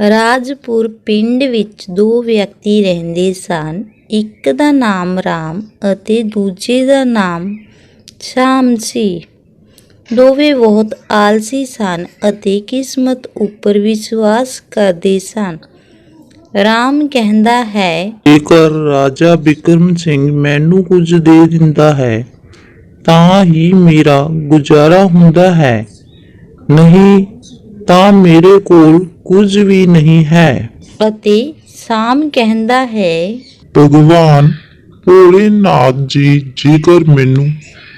ਰਾਜਪੁਰ ਪਿੰਡ ਵਿੱਚ ਦੋ ਵਿਅਕਤੀ ਰਹਿੰਦੇ ਸਨ। ਇੱਕ ਦਾ ਨਾਮ ਰਾਮ ਅਤੇ ਦੂਜੇ ਦਾ ਨਾਮ ਸ਼ਾਮ ਸੀ। ਦੋਵੇਂ ਬਹੁਤ ਆਲਸੀ ਸਨ ਅਤੇ ਕਿਸਮਤ ਉੱਪਰ ਵਿਸ਼ਵਾਸ ਕਰਦੇ ਸਨ। ਰਾਮ ਕਹਿੰਦਾ ਹੈ, ਜੇਕਰ ਰਾਜਾ ਬਿਕਰਮ ਸਿੰਘ ਮੈਨੂੰ ਕੁਝ ਦੇ ਦਿੰਦਾ ਹੈ, ਤਾਂ ਹੀ ਮੇਰਾ ਗੁਜ਼ਾਰਾ ਹੁੰਦਾ ਹੈ। ਨਹੀਂ ਤਾਂ ਮੇਰੇ ਕੋਲ ਕੁਝ ਵੀ ਨਹੀਂ ਹੈ। ਅਤੇ ਸ਼ਾਮ ਕਹਿੰਦਾ ਹੈ ਭਗਵਾਨ ਭੋਲੇਨਾਥ ਜੀ ਜੇਕਰ ਮੈਨੂੰ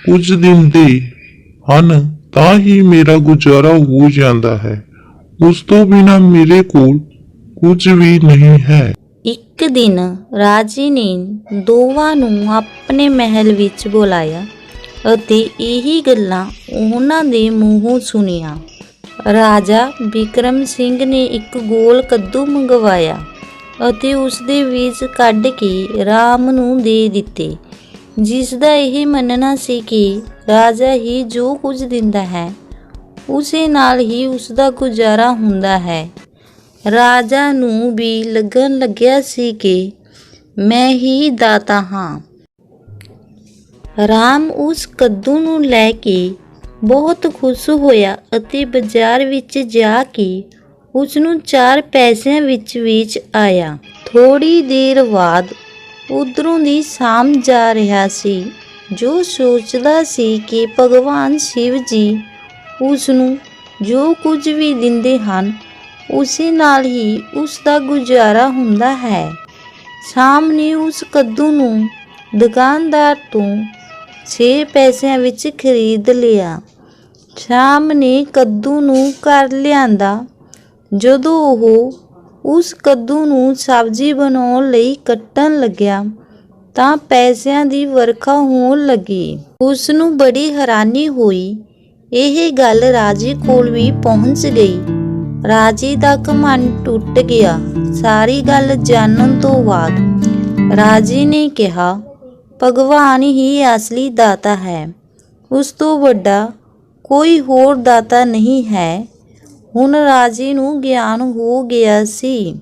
ਕੁਝ ਦਿੰਦੇ ਹਨ ਤਾਂ ਹੀ ਮੇਰਾ ਗੁਜ਼ਾਰਾ ਹੋ ਜਾਂਦਾ ਹੈ। ਉਸ ਤੋਂ ਬਿਨਾ ਮੇਰੇ ਕੋਲ ਕੁਝ ਵੀ ਨਹੀਂ ਹੈ। ਇੱਕ ਦਿਨ ਰਾਜੇ ਨੇ ਦੋਵਾਂ ਨੂੰ ਆਪਣੇ ਮਹਿਲ ਵਿੱਚ ਬੁਲਾਇਆ ਅਤੇ ਇਹੀ ਗੱਲਾਂ ਉਹਨਾਂ ਦੇ ਮੂੰਹੋਂ ਸੁਣੀਆਂ। ਰਾਜਾ ਬਿਕਰਮ ਸਿੰਘ ਨੇ ਇੱਕ ਗੋਲ ਕੱਦੂ ਮੰਗਵਾਇਆ ਅਤੇ ਉਸ ਦੇ ਬੀਜ ਕੱਢ ਕੇ ਰਾਮ ਨੂੰ ਦੇ ਦਿੱਤੇ। ਜਿਸ ਦਾ ਇਹ ਮੰਨਣਾ ਸੀ ਕਿ ਰਾਜਾ ਹੀ ਜੋ ਕੁਝ ਦਿੰਦਾ ਹੈ, ਉਸੇ ਨਾਲ ਹੀ ਉਸ ਦਾ ਗੁਜ਼ਾਰਾ ਹੁੰਦਾ ਹੈ। ਰਾਜਾ ਨੂੰ ਵੀ ਲੱਗਣ ਲੱਗਿਆ ਸੀ ਕਿ ਮੈਂ ਹੀ ਦਾਤਾ ਹਾਂ। ਰਾਮ ਉਸ ਕੱਦੂ ਨੂੰ ਲੈ ਕੇ ਬਹੁਤ ਖੁਸ਼ ਹੋਇਆ ਅਤੇ ਬਾਜ਼ਾਰ ਵਿੱਚ ਜਾ ਕੇ ਉਸ ਨੂੰ ਚਾਰ ਪੈਸਿਆਂ ਵਿੱਚ ਵੇਚ ਆਇਆ। ਥੋੜੀ ਦੇਰ ਬਾਅਦ ਉਧਰੋਂ ਦੀ ਸ਼ਾਮ ਜਾ ਰਿਹਾ ਸੀ, ਜੋ ਸੋਚਦਾ ਸੀ ਕਿ ਭਗਵਾਨ ਸ਼ਿਵ ਜੀ ਉਸ ਨੂੰ ਜੋ ਕੁਝ ਵੀ ਦਿੰਦੇ ਹਨ, ਉਸੇ ਨਾਲ ਹੀ ਉਸ ਦਾ ਗੁਜ਼ਾਰਾ ਹੁੰਦਾ ਹੈ। ਸ਼ਾਮ ਨੇ ਉਸ ਕੱਦੂ ਨੂੰ ਦੁਕਾਨਦਾਰ ਤੋਂ 6 ਪੈਸਿਆਂ ਵਿੱਚ ਖਰੀਦ ਲਿਆ। ਸ਼ਾਮ ਨੇ ਕੱਦੂ ਨੂੰ ਘਰ ਲਿਆਂਦਾ। ਜਦੋਂ ਉਹ ਉਸ ਕੱਦੂ ਨੂੰ ਸਬਜ਼ੀ ਬਣਾਉਣ ਲਈ ਕੱਟਣ ਲੱਗਿਆ, ਤਾਂ ਪੈਸਿਆਂ ਦੀ ਵਰਖਾ ਹੋਣ ਲੱਗੀ। ਉਸ ਨੂੰ ਬੜੀ ਹੈਰਾਨੀ ਹੋਈ। ਇਹ ਗੱਲ ਰਾਜੇ ਕੋਲ ਵੀ ਪਹੁੰਚ ਗਈ। ਰਾਜੀ ਦਾ ਘਮੰਡ ਟੁੱਟ ਗਿਆ। ਸਾਰੀ ਗੱਲ ਜਾਣਨ ਤੋਂ ਬਾਅਦ ਰਾਜੀ ਨੇ ਕਿਹਾ, ਭਗਵਾਨ ਹੀ ਅਸਲੀ ਦਾਤਾ ਹੈ। ਉਸ ਤੋਂ ਵੱਡਾ ਕੋਈ ਹੋਰ ਦਾਤਾ ਨਹੀਂ ਹੈ। ਹੁਣ ਰਾਜੇ ਨੂੰ ਗਿਆਨ ਹੋ ਗਿਆ ਸੀ।